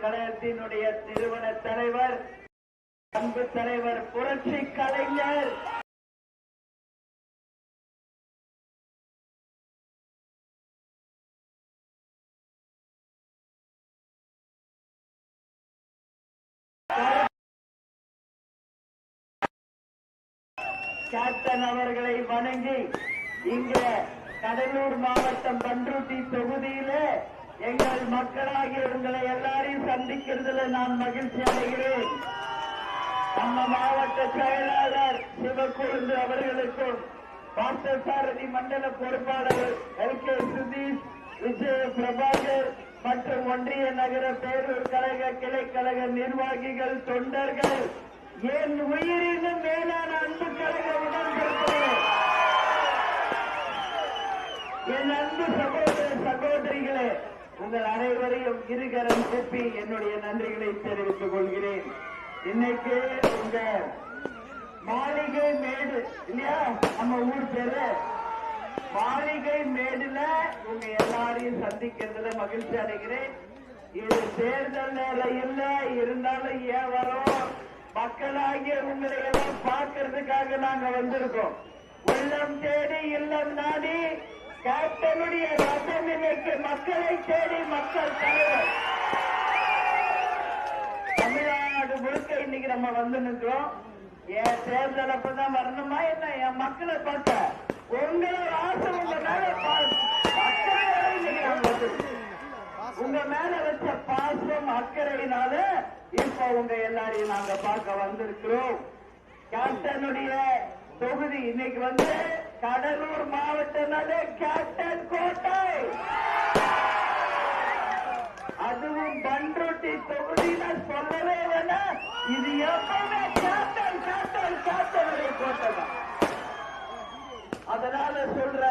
கழகத்தினுடைய நிறுவன தலைவர் அன்பு தலைவர் புரட்சி கலைஞர். கேப்டன் அவர்களை வணங்கி இங்க கடலூர் மாவட்டம் பன்ருட்டி தொகுதியில எங்கள் மக்களாகிய உங்களை இருக்கிறதுல நான் மகிழ்ச்சி அடைகிறேன். நம்ம மாவட்ட செயலாளர் சிவக்குழுந்து அவர்களுக்கும் பார்த்தசாரதி மண்டல பொறுப்பாளர் எல். கே. சுதீஷ் விஜய பிரபாகர் மற்றும் ஒன்றிய நகர பேரூர் கழக கிளை கழக நிர்வாகிகள் தொண்டர்கள் என் உயிரினும் மேலான அன்பு கழக உடன்பிறப்புகளே என் அன்பு சகோதர சகோதரிகளே உங்கள் அனைவரையும் இருகரம் கூப்பி என்னுடைய நன்றிகளை தெரிவித்துக் கொள்கிறேன். இன்னைக்கு உங்க மாளிகை மேடு இல்லையா? நம்ம ஊர் பேரு மாளிகை மேடுல உங்க எல்லாரையும் சந்திக்கிறதுல மகிழ்ச்சி அடைகிறேன். இது தேர்தல் நேரம் இல்ல இருந்தாலும் ஏன் வரோம்? மக்களாகிய உங்களை எல்லாம் பார்க்கறதுக்காக நாங்க வந்திருக்கோம். உள்ளம் தேடி இல்லம் நாடி கேப்டனுடைய ரத்தம் இன்னைக்கு மக்களை தேடி மக்கள் தலைவர். தமிழ்நாடு முழுக்க இன்னைக்கு நம்ம வந்து நிற்கிறோம் என் தேர்தல் அப்பதான் வரணுமா என்ன? என் மக்களை பார்த்த உங்களோட ஆசை உங்க உங்க மேல வச்ச பாசம் அக்கறையினால இப்ப உங்க எல்லாரையும் நாங்க பார்க்க வந்திருக்கிறோம். கேப்டனுடைய தொகுதி இன்னைக்கு வந்து கடலூர் மாவட்டமே கேப்டன் கோட்டை. அதுவும் பண்ருட்டி தொகுதியில சொல்லவே வேணாம் இது எப்பவுமே கேப்டன் கேப்டன் கேப்டனுடைய கோட்டை தான். அதனால சொல்ற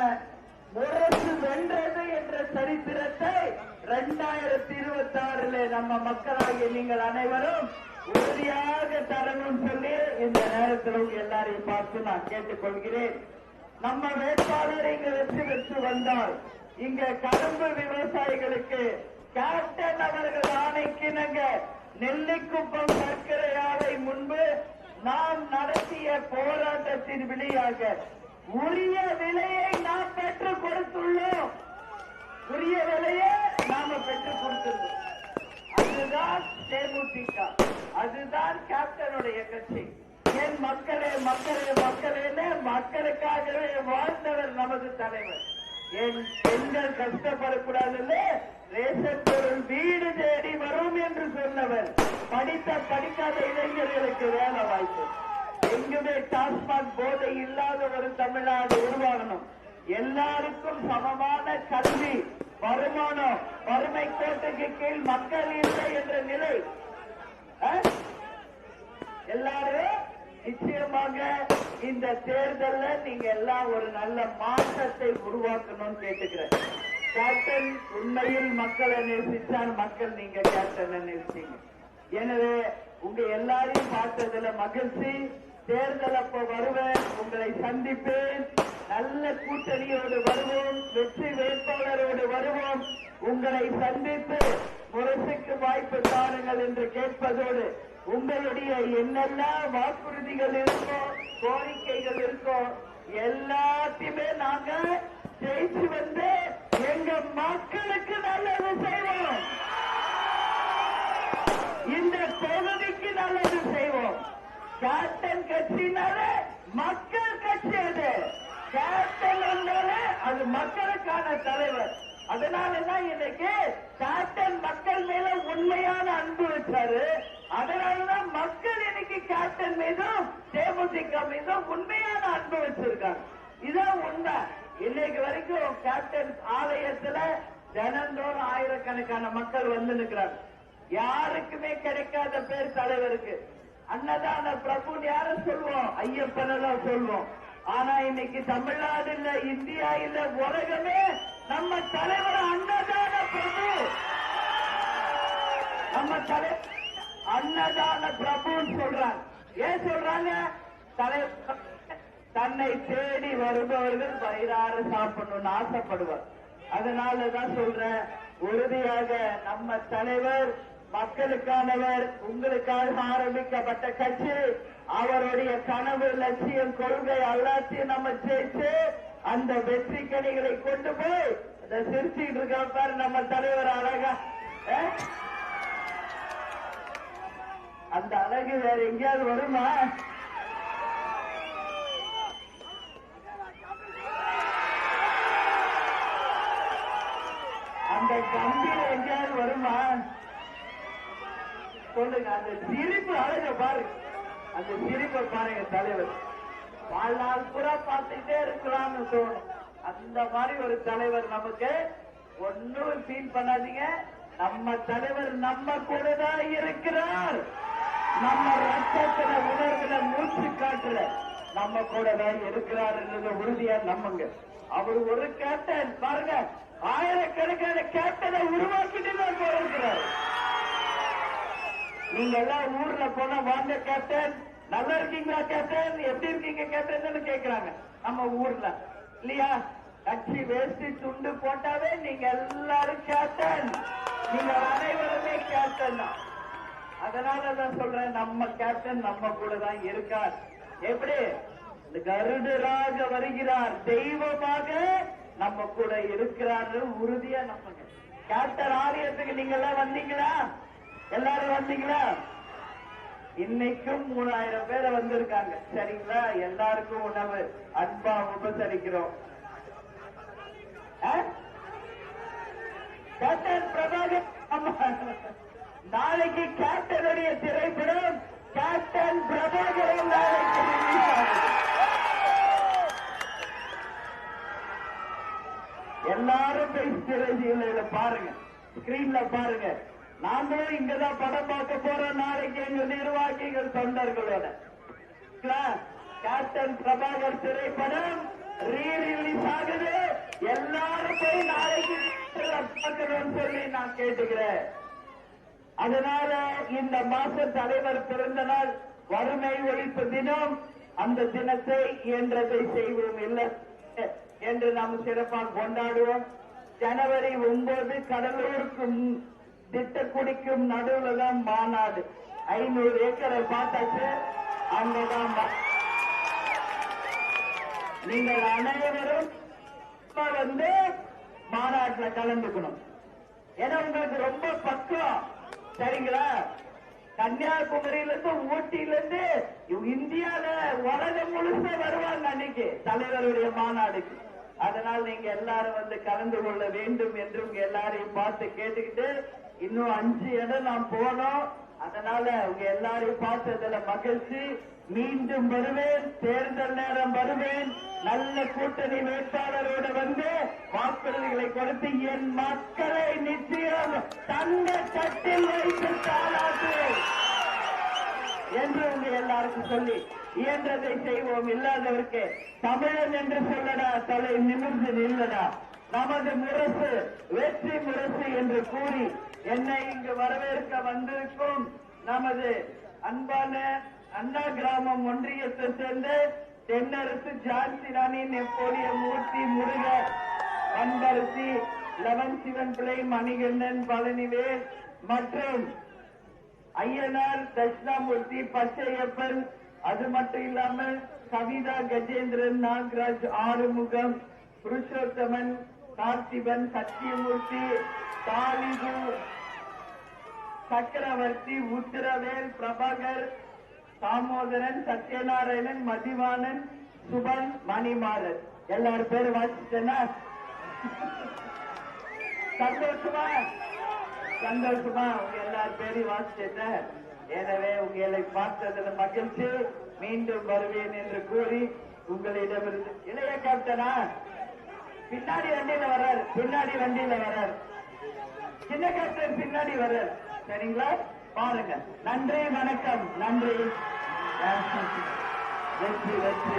முரசு வென்றது என்ற சரித்திரத்தை இரண்டாயிரத்தி இருபத்தி ஆறுல நம்ம மக்களாகிய நீங்கள் அனைவரும் உறுதியாக தரணும் சொல்லி இந்த நேரத்தில் எல்லாரையும் பார்த்து நான் கேட்டுக்கொள்கிறேன். நம்ம வேட்பாளர் இங்க வெற்றி பெற்று வந்தால் இங்க கரும்பு விவசாயிகளுக்கு கேப்டன் அவர்கள் ஆணைக்கிணங்க நெல்லிக்குப்பம் சர்க்கரை ஆலை முன்பு நாம் நடத்திய போராட்டத்தின் விலையாக உரிய விலையை நாம் பெற்றுக் கொடுத்துள்ளோம். உரிய விலையை நாம பெற்றுக் கொடுத்துள்ளோம். அதுதான் தேமுதிக. அதுதான் கேப்டனுடைய கட்சி. என் மக்களே மக்களே மக்களே மக்களுக்காகவே வாழ்ந்தவர் நமது தலைவர். என் பெண்கள் கஷ்டப்படக்கூடாதுன்னு ரேஷன் பொருள் வீடு தேடி வரும் என்று சொன்னவர். படித்த படிக்காத இளைஞர்களுக்கு வேலை வாய்ப்பு. எங்குமே டாஸ்மாக் போதை இல்லாத ஒரு தமிழ்நாடு உருவாகணும். எல்லாருக்கும் சமமான கல்வி வருமானம் வறுமை கோட்டைக்கு கீழ் மக்கள் இல்லை என்ற நிலை. எல்லாரும் நிச்சயமாக இந்த தேர்தல்ல நீங்க எல்லாம் ஒரு நல்ல மாற்றத்தை உருவாக்கணும்னு கேட்டுக்கிறேன். கேப்டன் உண்மையில் மக்களை நேசிச்சால் மக்கள் நீங்க கேப்டனை நேசிங்க. எனவே உங்க எல்லாரையும் பார்த்ததுல மகிழ்ச்சி. தேர்தல் அப்ப வருவேன் உங்களை சந்திப்பேன். நல்ல கூட்டணியோடு வருவோம் வெற்றி வேட்பாளரோடு வருவோம். உங்களை சந்தித்து முரசுக்கு வாய்ப்பு தாருங்கள் என்று கேட்பதோடு உங்களுடைய என்னெல்லாம் வாக்குறுதிகள் இருக்கோ கோரிக்கைகள் இருக்கோ எல்லாத்தையுமே நாங்க ஜெயிச்சு வந்து எங்க மக்களுக்கு நல்லது செய்வோம். இந்த தொகுதிக்கு நல்லது செய்வோம். கேப்டன் கட்சினாலே மக்கள் கட்சி அது. கேப்டன் அது மக்களுக்கான தலைவர். அதனாலதான் இன்னைக்கு கேப்டன் மக்கள் மேல உண்மையான அன்பு வச்சாரு. அதனாலதான் மக்கள் இன்னைக்கு கேப்டன் மீதும் தேமுதிக மீதும் உண்மையான அன்பு வச்சிருக்காங்க. இதான் உண்மை. இன்னைக்கு வரைக்கும் கேப்டன் ஆலயத்துல தினந்தோறும் ஆயிரக்கணக்கான மக்கள் வந்து நிற்கிறாங்க யாருக்குமே கிடைக்காத பேர் தலைவருக்கு. அன்னதான பிரபு யார சொல்லுவோம்? ஐயப்பனை தான் சொல்லுவோம். ஆனா இன்னைக்கு தமிழ்நாடு இல்ல இந்தியா இல்ல உலகமே நம்ம தலைவர் அன்னதான பிரபு. நம்ம தலை அன்னதான பிரபுன்னு சொல்றாங்க. ஏன் சொல்றாங்க? தலைவர் தன்னை தேடி வருபவர்கள் வயிறார சாப்பிடணும்னு ஆசைப்படுவார். அதனாலதான் சொல்றேன் உறுதியாக நம்ம தலைவர் மக்களுக்கானவர் உங்களுக்காக ஆரம்பிக்கப்பட்ட கட்சி அவருடைய கனவு லட்சியம் கொள்கை எல்லாத்தையும் நம்ம ஜெயிச்சு அந்த வெற்றி கனிகளை கொண்டு போய் இந்த சிரிச்சுட்டு இருக்க பாரு நம்ம தலைவர் அழகா. அந்த அழகு வேற எங்கேயாவது வருமா? அந்த கம்பீர எங்கேயாவது வருமா? சொல்லுங்க அந்த சிரிப்பு அழக பாருங்க அந்த சிரிப்பை பாருங்க தலைவர். வாழ்நாள் கூட பார்த்துட்டே இருக்கலாம்னு தோணும். அந்த மாதிரி ஒரு தலைவர் நமக்கு ஒன்னும் ஃபீல் பண்ணாதீங்க. நம்ம தலைவர் நம்ம கூட தான் இருக்கிறார். நம்ம ரத்தத்துல உணர்வுல மூச்சு காட்டுல நம்ம கூட தான் இருக்கிறார் என்றது உறுதியா நம்புங்க. அவர் ஒரு கேப்டன் பாருங்க ஆயிரக்கணக்கான கேப்டனை உருவாக்கிட்டு தான் போயிருக்கிறார் நீங்க எல்லாம் ஊர்ல போனா வாங்க கேப்டன் நல்லா இருக்கீங்களா கேப்டன் எப்படி இருக்கீங்க கேப்டன் கேட்கிறாங்க நம்ம ஊர்ல. இல்லையா? கட்சி வேஷ்டி துண்டு போட்டாவே நீங்க எல்லாரும் கேப்டன் நீங்க அனைவருமே கேப்டன் தான். அதனாலதான் சொல்றேன் நம்ம கேப்டன் நம்ம கூட தான் இருக்கார். எப்படி? இந்த கருடராக வருகிறார். தெய்வமாக நம்ம கூட இருக்கிறார் உறுதியா நம்புங்க. கேப்டன் ஆலயத்துக்கு நீங்க எல்லாம் வந்தீங்களா? எல்லாரும் வந்தீங்களா? இன்னைக்கும் மூணாயிரம் பேரை வந்திருக்காங்க. சரிங்களா? எல்லாருக்கும் உணவு அன்பா உபசரிக்கிறோம். கேப்டன் பிரபாகர் ஆமா. நாளைக்கு கேப்டனுடைய திரைப்படம் கேப்டன் பிரபாகரன் நாளைக்கு எல்லாரும் போய் பாருங்க. ஸ்கிரீன்ல பாருங்க. நாங்களும் இங்கதான் படம் பார்க்க போறோம். நாளைக்கு எங்க நிர்வாகிகள் தொண்டர்களோட. கேப்டன் பிரபாகர் திரைப்படம் ரீ ரிலீஸ் ஆகுது. எல்லாரும் போய் நாளைக்கு பார்க்கணும்னு சொல்லி நான் கேட்டுக்கிறேன். அதனால இந்த மாசம் தலைவர் பிறந்த நாள் வறுமை ஒழிப்பு தினம். அந்த தினத்தை இயன்றதை செய்வோம் இல்லை. என்று நாம் சிறப்பாக கொண்டாடுவோம். ஜனவரி ஒன்பது கடலூருக்கும் திட்டக்குடிக்கும் நடுவில் தான் மாநாடு. ஐநூறு ஏக்கரை பார்த்தாச்சு. அங்கதான் நீங்கள் அனைவரும் வந்து மாநாட்டுல கலந்துக்கணும். ஏன்னா உங்களுக்கு ரொம்ப சரிங்களா? கன்னியாகுமரியில இருந்து ஊட்டியில இருந்து இந்தியால உலகம் முழுக்க வருவாங்க அன்னைக்கு தலைவருடைய மாநாடுக்கு. அதனால் நீங்க எல்லாரும் வந்து கலந்து கொள்ள வேண்டும் என்று உங்க எல்லாரையும் பார்த்து கேட்டுக்கிட்டு இன்னும் அஞ்சு இடம் நாம் போனோம். அதனால உங்க எல்லாரையும் பார்த்ததுல மகிழ்ச்சி. மீண்டும் வருவேன் தேர்தல் நேரம் வருவேன். நல்ல கூட்டணி வேட்பாளரோட வந்து வாக்குறுதிகளை கொடுத்து என் மக்களை நிச்சயம் தங்க தட்டில் வைத்து தாளாட்டுவேன் என்று உங்க எல்லாருக்கும் சொல்லி இயன்றதை செய்வோம். இல்லாதவருக்கு தமிழன் என்று சொல்லடா தலை நிமிர்ந்து நில்லடா. நமது முரசு வெற்றி முரசு என்று கூறி என்னை இங்கு வரவேற்க வந்திருக்கும் நமது அன்பான அண்ணா கிராமம் ஒன்றியத்தை சேர்ந்த தென்னரசு ஜான்சி ராணி நெப்போலிய மூர்த்தி முருகர். அன்பரசி லவன் சிவன் பிள்ளை மணிகண்டன் பழனிவேல் மற்றும் ஐயனார் தட்சிணாமூர்த்தி பச்சையப்பன். அது மட்டும் இல்லாமல் கவிதா கஜேந்திரன் நாகராஜ் ஆறுமுகம் புருஷோத்தமன் கார்த்திபன் சத்தியமூர்த்தி தாலிபு சக்கரவர்த்தி உத்திரவேல் பிரபாகர் தாமோதரன் சத்யநாராயணன் மதிவானன் சுபன் மணிமாறன். எல்லாரும் பேரும் வாசிச்சேன்னா சந்தோஷமா சந்தோஷமா உங்க எல்லார் பேரையும் வாசிச்சேன் எனவே உங்களை பார்த்ததுல மகிழ்ச்சி. மீண்டும் வருவேன் என்று கூறி உங்களிடமிருந்து இளைய கேப்டனா? பின்னாடி வண்டியில வர்றார். பின்னாடி வண்டியில வர்றாரு. சின்ன கேப்டன் பின்னாடி வர்றாரு. சரிங்களா? பாருங்க. நன்றி வணக்கம். நன்றி. வெற்றி வெற்றி